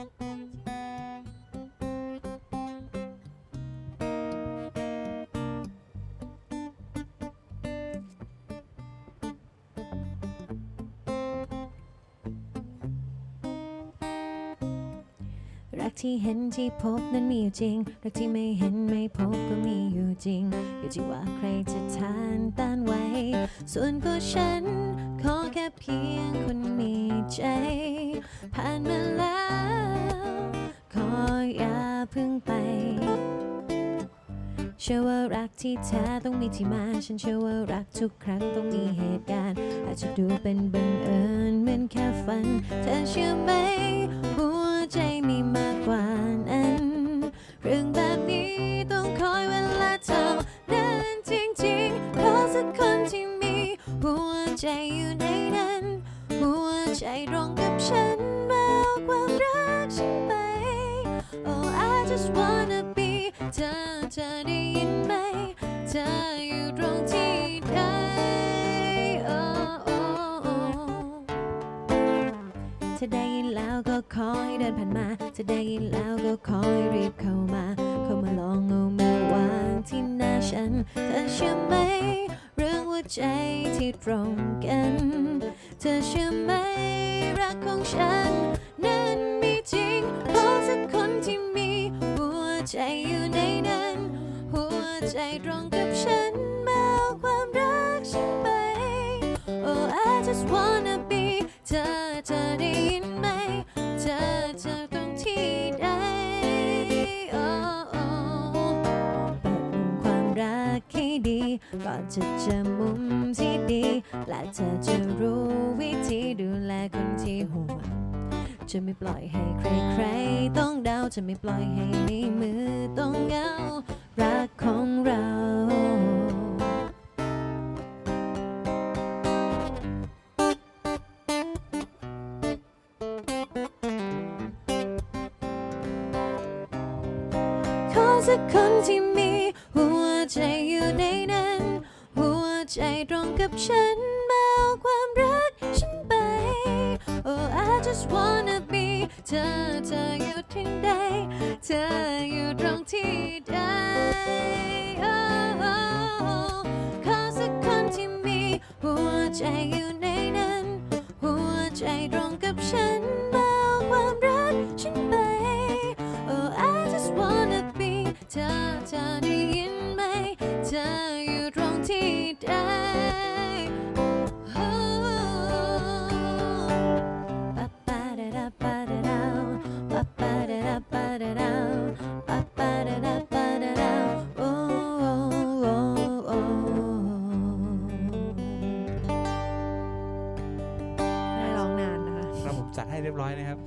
รักที่เห็นที่พบนั้นมีอยู่จริง รักที่ไม่เห็นไม่พบก็มีอยู่จริง อยู่ที่ว่าใครจะทานต้านไว้ ส่วนตัวฉันขอแค่เพียงคนมีใจ ผ่านมาแล้ว ขออย่าเพึ่งไป เชื่อว่ารักที่แท้ต้องมีที่มา ฉันเชื่อว่ารักทุกครั้งต้องมีเหตุการณ์ อาจจะดูเป็นบังเอิญเหมือนแค่ฝัน เธอเชื่อไหมหัวใจมีมากกว่า เธอได้ยินไหม เธออยู่ตรงที่ใด Oh, oh, oh เธอได้ยินแล้วก็ขอให้เดินผ่านมาเธอได้ยินแล้วก็ขอให้รีบเข้ามา เข้ามาลองเอามือวางที่หน้าฉัน เธอเชื่อไหม เรื่องหัวใจที่ตรงกัน เธอเชื่อไหมรักของฉัน นั้นมีจริงขอสักคนที่มีหัวใจอยู่ในนั้นหัวใจ ตรงกับฉันมาเอาความรักฉันไป Oh I just wanna be เธอเธอได้ยินไหม เธอเธอตรงที่ใด Oh oh เปิดมุมความรักให้ดีก่อนจะเจอมุมที่ดี และเธอจะรู้วิธีดูแลคนที่ห่วง จะไม่ปล่อยให้ใครๆ ต้องเดา จะไม่ปล่อยให้ในมือต้องเหงา รักของเรา ขอสักคนที่มีหัวใจอยู่ในนั้น หัวใจตรงกับฉันเอาความรักฉันไป Oh I just wanna be เธอเธออยู่ที่ใดเธออยู่ตรงที่ ใจอยู่ในนั้น หัวใจตรงกับฉันเอาความรักฉันไป Oh I just wanna be เธอเธอได้ยินไหมเธอ เรียบร้อยนะครับ